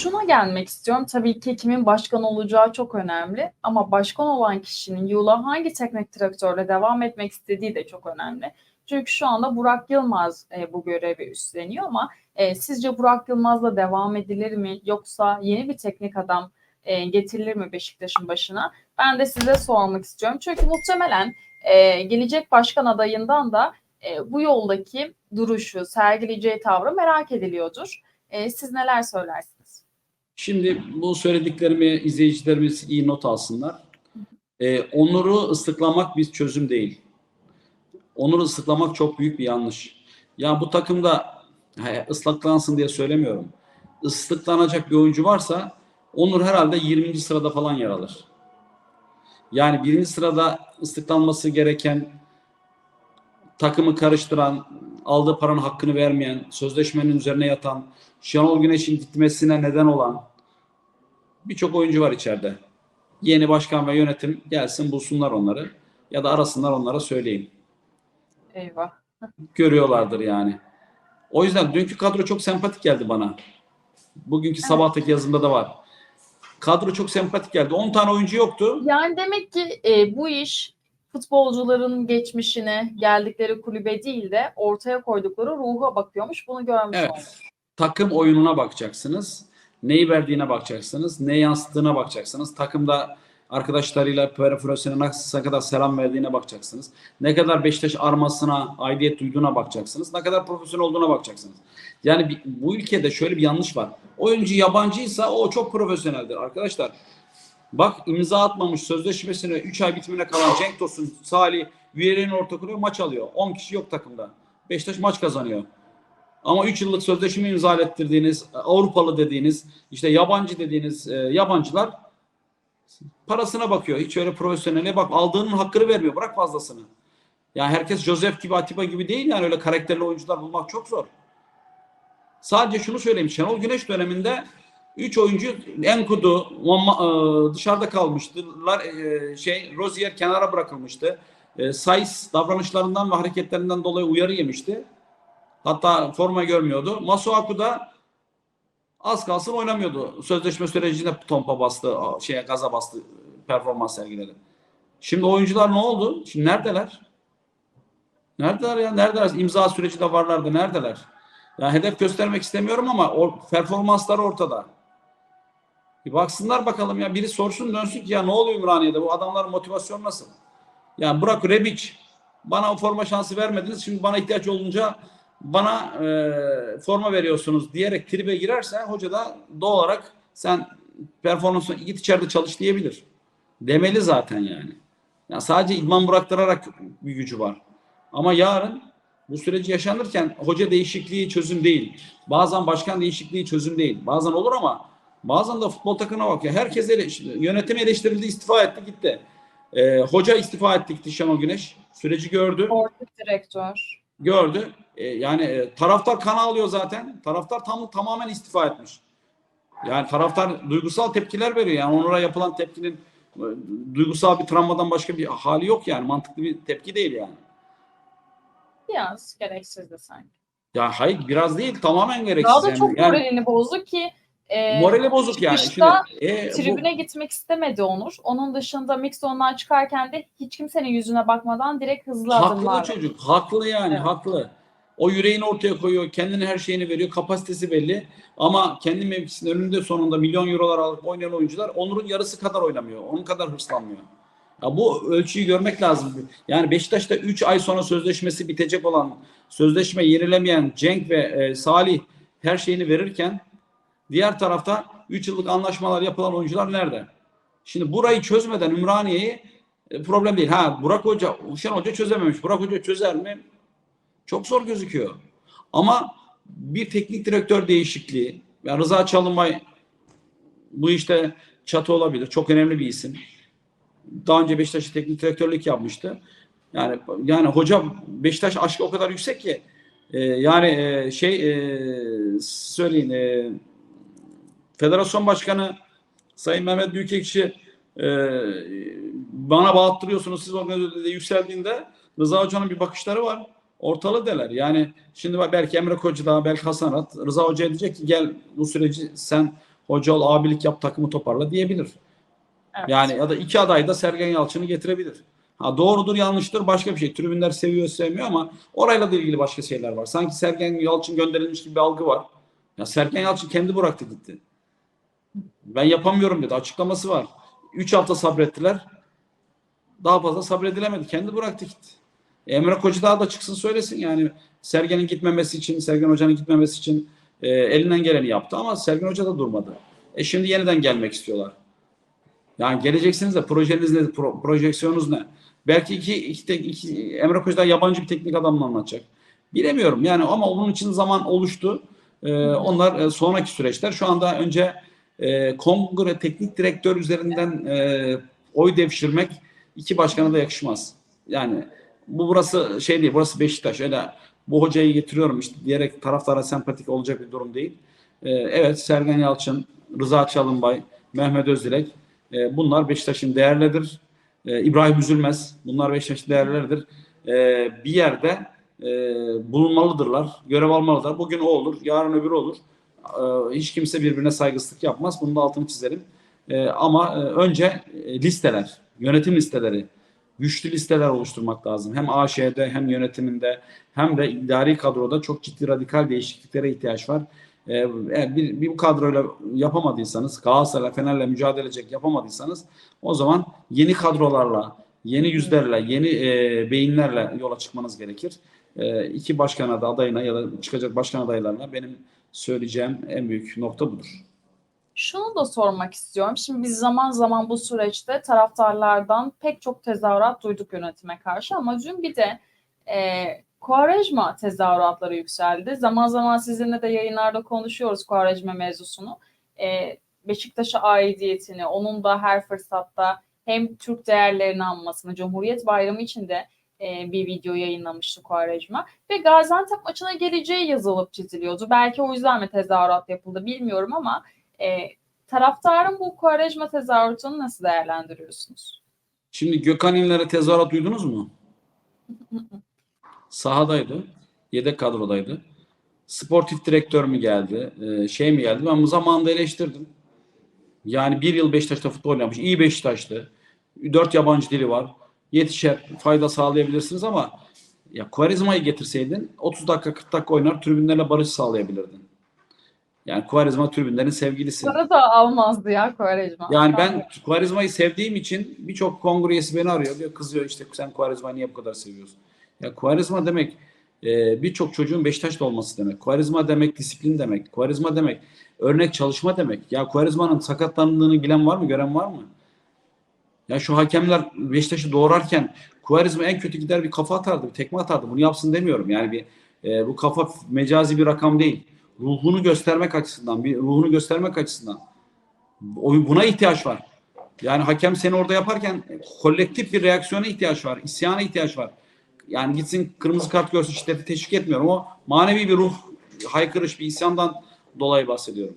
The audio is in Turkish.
şuna gelmek istiyorum. Tabii ki kimin başkan olacağı çok önemli. Ama başkan olan kişinin yola hangi teknik direktörle devam etmek istediği de çok önemli. Çünkü şu anda Burak Yılmaz e, bu görevi üstleniyor ama e, sizce Burak Yılmaz'la devam edilir mi? Yoksa yeni bir teknik adam e, getirilir mi Beşiktaş'ın başına? Ben de size sormak istiyorum. Çünkü muhtemelen e, gelecek başkan adayından da e, bu yoldaki duruşu, sergileyeceği tavrı merak ediliyordur. E, siz neler söylersiniz? Şimdi bu söylediklerimi izleyicilerimiz iyi not alsınlar. Ee, onuru ıslıklamak bir çözüm değil. Onuru ıslıklamak çok büyük bir yanlış. Ya bu takımda he, ıslaklansın diye söylemiyorum. Islıklanacak bir oyuncu varsa Onur herhalde 20. sırada falan yer alır. Yani birinci sırada ıslıklanması gereken takımı karıştıran, aldığı paranın hakkını vermeyen, sözleşmenin üzerine yatan, Şenol Güneş'in gitmesine neden olan birçok oyuncu var içeride. Yeni başkan ve yönetim gelsin bulsunlar onları ya da arasınlar onlara söyleyeyim. Eyvah. Görüyorlardır yani. O yüzden dünkü kadro çok sempatik geldi bana. Bugünkü sabahtaki yazımda da var. Kadro çok sempatik geldi. 10 tane oyuncu yoktu. Yani demek ki e, bu iş futbolcuların geçmişine, geldikleri kulübe değil de ortaya koydukları ruha bakıyormuş. Bunu görmüş Evet. olduk. takım oyununa bakacaksınız. Neyi verdiğine bakacaksınız. Ne yansıttığına bakacaksınız. Takımda arkadaşlarıyla profesyonel ne kadar selam verdiğine bakacaksınız. Ne kadar Beşiktaş armasına aidiyet duyduğuna bakacaksınız. Ne kadar profesyonel olduğuna bakacaksınız. Yani bu ülkede şöyle bir yanlış var. Oyuncu yabancıysa o çok profesyoneldir arkadaşlar. Bak imza atmamış sözleşmesine 3 ay bitimine kalan Cenk Tosun, Salih, Vieira'nın orta kuruyor maç alıyor. 10 kişi yok takımda. Beşiktaş maç kazanıyor. Ama 3 yıllık sözleşme imza ettirdiğiniz, Avrupalı dediğiniz, işte yabancı dediğiniz e, yabancılar parasına bakıyor. Hiç öyle profesyonele bak aldığının hakkını vermiyor. Bırak fazlasını. Yani herkes Joseph gibi, Atiba gibi değil yani öyle karakterli oyuncular bulmak çok zor. Sadece şunu söyleyeyim. Şenol Güneş döneminde 3 oyuncu Enkudu e, dışarıda kalmıştılar. E, şey Rozier kenara bırakılmıştı. E, Saiz davranışlarından ve hareketlerinden dolayı uyarı yemişti. Hatta forma görmüyordu. Masuaku da az kalsın oynamıyordu. Sözleşme sürecinde tompa bastı, şeye gaza bastı, performans sergiledi. Şimdi oyuncular ne oldu? Şimdi neredeler? Neredeler ya? Neredeler? İmza süreci de varlardı. Neredeler? Ya hedef göstermek istemiyorum ama o performanslar ortada. Bir baksınlar bakalım ya biri sorsun dönsün ki ya ne oluyor Ümraniye'de bu adamların motivasyonu nasıl? Ya Burak Rebic bana o forma şansı vermediniz şimdi bana ihtiyaç olunca bana e, forma veriyorsunuz diyerek tribe girerse hoca da doğal olarak sen performansına git içeride çalış diyebilir. Demeli zaten yani. Ya sadece idman bıraktırarak bir gücü var. Ama yarın bu süreci yaşanırken hoca değişikliği çözüm değil. Bazen başkan değişikliği çözüm değil. Bazen olur ama bazen de futbol takımına bak ya. Herkes ele, yönetim eleştirildi, istifa etti, gitti. Ee, hoca istifa etti gitti Şenol Güneş. Süreci gördü. Sportif direktör. Gördü. Ee, yani e, taraftar kan ağlıyor zaten. Taraftar tam tamamen istifa etmiş. Yani taraftar duygusal tepkiler veriyor. Yani Onur'a yapılan tepkinin e, duygusal bir travmadan başka bir hali yok yani. Mantıklı bir tepki değil yani. Biraz gereksizdi sanki. Ya hayır biraz değil tamamen gereksiz. Daha da yani. çok Yani moralini bozdu ki e, morali bozuk yani. Şimdi, e, bu- tribüne gitmek istemedi Onur. Onun dışında mixondan çıkarken de hiç kimsenin yüzüne bakmadan direkt hızlı haklı adımlarla. çocuk. Haklı yani Evet. haklı. O yüreğini ortaya koyuyor. Kendine her şeyini veriyor. Kapasitesi belli. Ama kendi mevkisinin önünde sonunda milyon eurolar alıp oynayan oyuncular Onur'un yarısı kadar oynamıyor. Onun kadar hırslanmıyor. Ya bu ölçüyü görmek lazım. Yani Beşiktaş'ta 3 ay sonra sözleşmesi bitecek olan, sözleşme yenilemeyen Cenk ve e, Salih her şeyini verirken diğer tarafta 3 yıllık anlaşmalar yapılan oyuncular nerede? Şimdi burayı çözmeden Ümraniye'yi e, problem değil. Ha Burak Hoca, Uşan Hoca çözememiş. Burak Hoca çözer mi? Çok zor gözüküyor. Ama bir teknik direktör değişikliği, yani Rıza Çalınbay bu işte çatı olabilir. Çok önemli bir isim. Daha önce Beşiktaş'ta teknik direktörlük yapmıştı. Yani yani hoca Beşiktaş aşkı o kadar yüksek ki e, yani e, şey e, söyleyin e, Federasyon Başkanı Sayın Mehmet Büyükekşi e, bana bağıttırıyorsunuz siz organizasyonda yükseldiğinde Rıza Hoca'nın bir bakışları var. Ortalı deler. Yani şimdi bak belki Emre Koç daha belki Hasan Arat. Rıza Hoca diyecek ki gel bu süreci sen Hoca ol, abilik yap, takımı toparla diyebilir. Evet. Yani ya da iki aday da Sergen Yalçın'ı getirebilir. Ha doğrudur yanlıştır başka bir şey. Tribünler seviyor sevmiyor ama orayla da ilgili başka şeyler var. Sanki Sergen Yalçın gönderilmiş gibi bir algı var. Ya Sergen Yalçın kendi bıraktı gitti. Ben yapamıyorum dedi. Açıklaması var. Üç hafta sabrettiler. Daha fazla sabredilemedi. Kendi bıraktı gitti. Emre Kocadağ da çıksın söylesin yani Sergen'in gitmemesi için, Sergen Hoca'nın gitmemesi için e, elinden geleni yaptı ama Sergen Hoca da durmadı. E şimdi yeniden gelmek istiyorlar. Yani geleceksiniz de projeniz ne, pro- projeksiyonunuz ne? Belki iki, iki, iki Emre Kocadağ yabancı bir teknik adamla anlatacak. Bilemiyorum yani ama onun için zaman oluştu. E, onlar e, sonraki süreçler. Şu anda önce e, kongre teknik direktör üzerinden e, oy devşirmek iki başkana da yakışmaz. Yani bu burası şey değil, burası Beşiktaş. Öyle bu hocayı getiriyorum işte diyerek taraftara sempatik olacak bir durum değil. Ee, evet Sergen Yalçın, Rıza Çalınbay, Mehmet Özdilek e, bunlar Beşiktaş'ın değerlidir. Ee, İbrahim Üzülmez bunlar Beşiktaş'ın değerleridir. Ee, bir yerde e, bulunmalıdırlar, görev almalıdırlar. Bugün o olur, yarın öbürü olur. Ee, hiç kimse birbirine saygısızlık yapmaz. Bunun da altını çizelim. Ee, ama e, önce e, listeler, yönetim listeleri, güçlü listeler oluşturmak lazım. Hem AŞ'de hem yönetiminde hem de idari kadroda çok ciddi radikal değişikliklere ihtiyaç var. Ee, eğer bir, bir bu kadroyla yapamadıysanız, Galatasaray, Fener'le mücadele edecek yapamadıysanız o zaman yeni kadrolarla, yeni yüzlerle, yeni e, beyinlerle yola çıkmanız gerekir. E, iki başkan adayına ya da çıkacak başkan adaylarına benim söyleyeceğim en büyük nokta budur. Şunu da sormak istiyorum. Şimdi biz zaman zaman bu süreçte taraftarlardan pek çok tezahürat duyduk yönetime karşı ama dün bir de e, Quaresma tezahüratları yükseldi. Zaman zaman sizinle de yayınlarda konuşuyoruz Quaresma mevzusunu. E, Beşiktaş'a aidiyetini, onun da her fırsatta hem Türk değerlerini anmasını, Cumhuriyet Bayramı için de e, bir video yayınlamıştı Quaresma. Ve Gaziantep maçına geleceği yazılıp çiziliyordu. Belki o yüzden mi tezahürat yapıldı bilmiyorum ama e, taraftarın bu Quaresma tezahüratını nasıl değerlendiriyorsunuz? Şimdi Gökhan İnler'e tezahürat duydunuz mu? Sahadaydı. Yedek kadrodaydı. Sportif direktör mü geldi? e, şey mi geldi? Ben bu zamanında eleştirdim. Yani bir yıl Beşiktaş'ta futbol oynamış. İyi Beşiktaş'tı. Dört yabancı dili var. Yetişer, fayda sağlayabilirsiniz ama ya Quaresma'yı getirseydin 30 dakika 40 dakika oynar tribünlerle barış sağlayabilirdin. Yani Quaresma tribünlerin sevgilisi. Para da almazdı ya Quaresma. Yani ben Quaresma'yı sevdiğim için birçok kongre üyesi beni arıyor. Diyor kızıyor işte sen Quaresma'yı niye bu kadar seviyorsun? Ya Quaresma demek e, birçok çocuğun Beşiktaş'ta olması demek. Quaresma demek disiplin demek. Quaresma demek örnek çalışma demek. Ya Quaresma'nın sakatlandığını bilen var mı? Gören var mı? Ya şu hakemler Beşiktaş'ı doğrarken Quaresma en kötü gider bir kafa atardı, bir tekme atardı. Bunu yapsın demiyorum. Yani bir e, bu kafa mecazi bir rakam değil. Ruhunu göstermek açısından, bir ruhunu göstermek açısından. O- Buna ihtiyaç var. Yani hakem seni orada yaparken kolektif bir reaksiyona ihtiyaç var. isyana ihtiyaç var. Yani gitsin kırmızı kart görsün şiddeti teşvik etmiyorum. O manevi bir ruh, haykırış bir isyandan dolayı bahsediyorum.